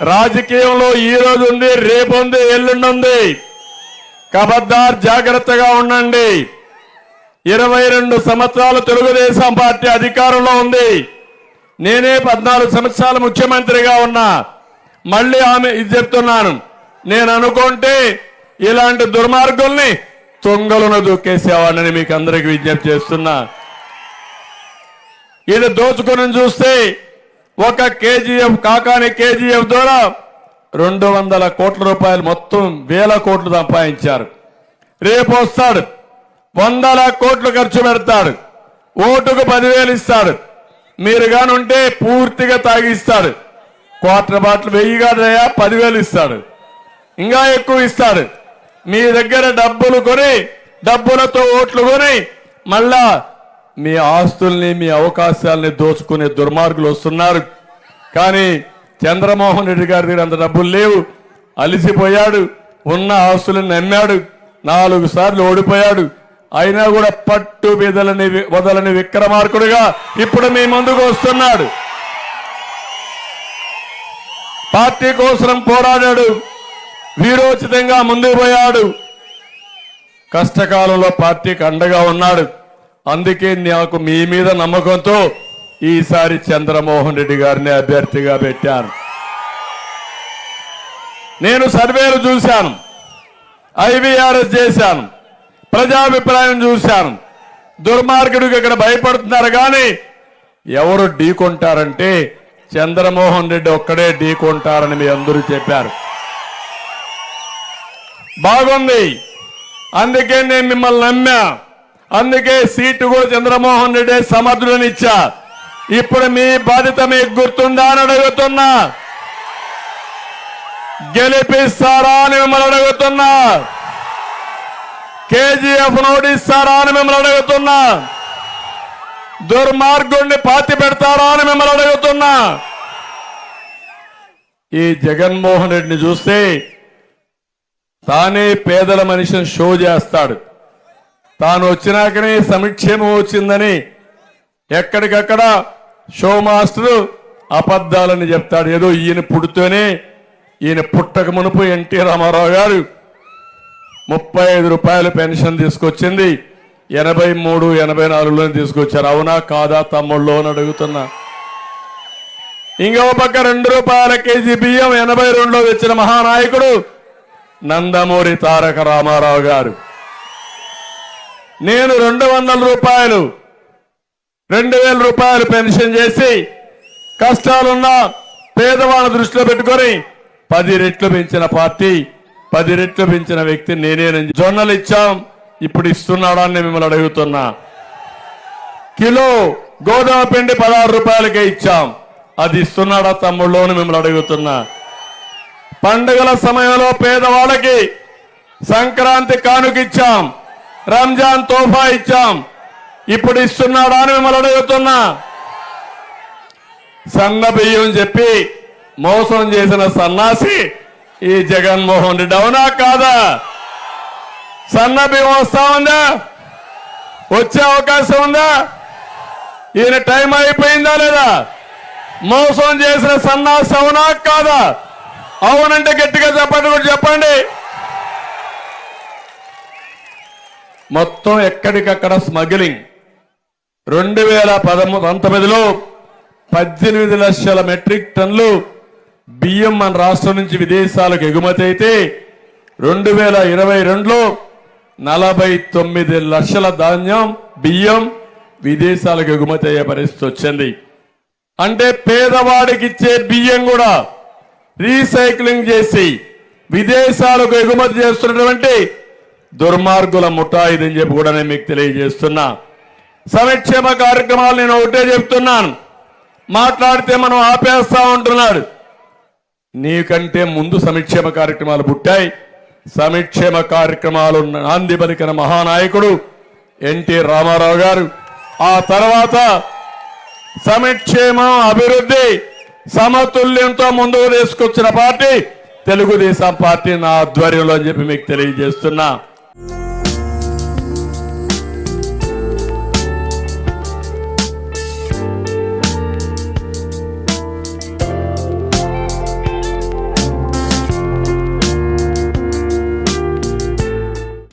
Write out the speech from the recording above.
రాజకీయంలో ఈ రోజు ఉంది రేపు ఉంది ఎల్లుండి ఉంది. కబద్దార్ జాగ్రత్తగా ఉండండి. ఇరవై రెండు సంవత్సరాలు తెలుగుదేశం పార్టీ అధికారంలో ఉంది. నేనే పద్నాలుగు సంవత్సరాలు ముఖ్యమంత్రిగా ఉన్నా. మళ్ళీ ఆమె ఇది చెప్తున్నాను. నేను అనుకుంటే ఇలాంటి దుర్మార్గుల్ని తొంగలను దూకేసేవాడిని మీకు అందరికి విజ్ఞప్తి చేస్తున్నా. ఇది దోచుకుని చూస్తే ఒక కేజీఎఫ్ కాకాని కేజీఎఫ్ ద్వారా రెండు వందల కోట్ల రూపాయలు మొత్తం వేల కోట్లు సంపాదించారు. రేపు వస్తాడు. వందల కోట్లు ఖర్చు పెడతాడు. ఓటుకు పదివేలు ఇస్తాడు. మీరు ఉంటే పూర్తిగా తాగిస్తాడు. క్వార్టర్ బాటిల్ వెయ్యి పదివేలు ఇస్తాడు. ఇంకా ఎక్కువ ఇస్తాడు. మీ దగ్గర డబ్బులు కొని డబ్బులతో ఓట్లు కొని మళ్ళా మీ ఆస్తుల్ని మీ అవకాశాలని దోచుకునే దుర్మార్గులు వస్తున్నారు. కానీ చంద్రమోహన్ రెడ్డి గారి దగ్గర అంత డబ్బులు లేవు. అలిసిపోయాడు. ఉన్న ఆస్తులను నమ్మాడు. నాలుగు సార్లు ఓడిపోయాడు. అయినా కూడా పట్టు బెదలని వదలని విక్రమార్కుడుగా ఇప్పుడు మీ ముందుకు వస్తున్నాడు. పార్టీ కోసం పోరాడాడు. వీరోచితంగా ముందుకు పోయాడు. కష్టకాలంలో పార్టీకి అండగా ఉన్నాడు. అందుకే నాకు మీ మీద నమ్మకంతో ఈసారి చంద్రమోహన్ రెడ్డి గారిని అభ్యర్థిగా పెట్టాను. నేను సర్వేలు చూశాను. ఐవీఆర్ఎస్ చేశాను. ప్రజాభిప్రాయం చూశాను. దుర్మార్గుడికి ఇక్కడ భయపడుతున్నారు కానీ ఎవరు ఢీకొంటారంటే చంద్రమోహన్ రెడ్డి ఒక్కడే ఢీకొంటారని మీ అందరూ చెప్పారు. బాగుంది. అందుకే నేను మిమ్మల్ని నమ్మా. అందుకే సీటు కూడా చంద్రమోహన్ రెడ్డి సమర్థుడని ఇచ్చా ఇప్పుడు మీ బాధ్యత మీకు గుర్తుందా అని అడుగుతున్నా. గెలిపిస్తారా అని మిమ్మల్ని అడుగుతున్నా. కేజీఎఫ్ నోటిస్తారా అని మిమ్మల్ని అడుగుతున్నా. దుర్మార్గుణ్ణి పాతి పెడతారా అని మిమ్మల్ని అడుగుతున్నా. ఈ జగన్మోహన్ రెడ్డిని చూస్తే తానే పేదల మనిషిని షో చేస్తాడు. తాను వచ్చినాకనే సమీక్షేమం వచ్చిందని ఎక్కడికక్కడ షో మాస్టరు అబద్ధాలని చెప్తాడు. ఏదో ఈయన పుడితేనే ఈయన పుట్టక మునుపు ఎన్టీ రామారావు గారు ముప్పై ఐదు రూపాయల పెన్షన్ తీసుకొచ్చింది. ఎనభై మూడు ఎనభై నాలుగులోనే తీసుకొచ్చారు. అవునా కాదా తమ్ముళ్ళు అని అడుగుతున్నా. ఇంకో పక్క రెండు రూపాయల కేజీ బియ్యం ఎనభై రెండులో తెచ్చిన మహానాయకుడు నందమూరి తారక రామారావు గారు. నేను రెండు వందల రూపాయలు రెండు వేల రూపాయలు పెన్షన్ చేసి కష్టాలున్న పేదవాళ్ళ దృష్టిలో పెట్టుకొని పది రెట్లు పెంచిన పార్టీ పది రెట్లు పెంచిన వ్యక్తి నేనేనని జొన్నలు ఇచ్చాం. ఇప్పుడు ఇస్తున్నాడా అని మిమ్మల్ని అడుగుతున్నా. కిలో గోధుమ పిండి పదహారు రూపాయలకే ఇచ్చాం. అది ఇస్తున్నాడా తమ్ముళ్ళు అని మిమ్మల్ని అడుగుతున్నా. పండుగల సమయంలో పేదవాళ్ళకి సంక్రాంతి కానుకిచ్చాం రంజాన్ తోఫా ఇచ్చాం. ఇప్పుడు ఇస్తున్నాడా అని మిమ్మల్ని అడుగుతున్నా. సన్న బియ్యం చెప్పి మోసం చేసిన సన్నాసి ఈ జగన్మోహన్ రెడ్డి అవునా కాదా? సన్న బియ్యం వస్తా ఉందా? వచ్చే అవకాశం ఉందా? ఈయన టైం అయిపోయిందా లేదా? మోసం చేసిన సన్నాసి అవునా కాదా? అవునంటే గట్టిగా చెప్పండి కూడా చెప్పండి. మొత్తం ఎక్కడికక్కడ స్మగ్లింగ్. రెండు వేల పదమూడు పంతొమ్మిదిలో పద్దెనిమిది లక్షల మెట్రిక్ టన్లు బియ్యం మన రాష్ట్రం నుంచి విదేశాలకు ఎగుమతి అయితే రెండు వేల ఇరవై రెండులో నలభై తొమ్మిది లక్షల ధాన్యం బియ్యం విదేశాలకు ఎగుమతి అయ్యే పరిస్థితి వచ్చింది. అంటే పేదవాడికి ఇచ్చే బియ్యం కూడా రీసైక్లింగ్ చేసి విదేశాలకు ఎగుమతి చేస్తున్నటువంటి దుర్మార్గుల ముఠా ఇదని చెప్పి కూడా నేను మీకు తెలియజేస్తున్నా. సంక్షేమ కార్యక్రమాలు నేను ఒకటే చెప్తున్నాను. మాట్లాడితే మనం ఆపేస్తా ఉంటున్నాడు. నీకంటే ముందు సంక్షేమ కార్యక్రమాలు పుట్టాయి. సంక్షేమ కార్యక్రమాలు నాంది పలికిన మహానాయకుడు ఎన్టీ రామారావు గారు. ఆ తర్వాత సంక్షేమం అభివృద్ధి సమతుల్యంతో ముందుకు తీసుకొచ్చిన పార్టీ తెలుగుదేశం పార్టీ నా ఆధ్వర్యంలో అని చెప్పి మీకు తెలియజేస్తున్నా.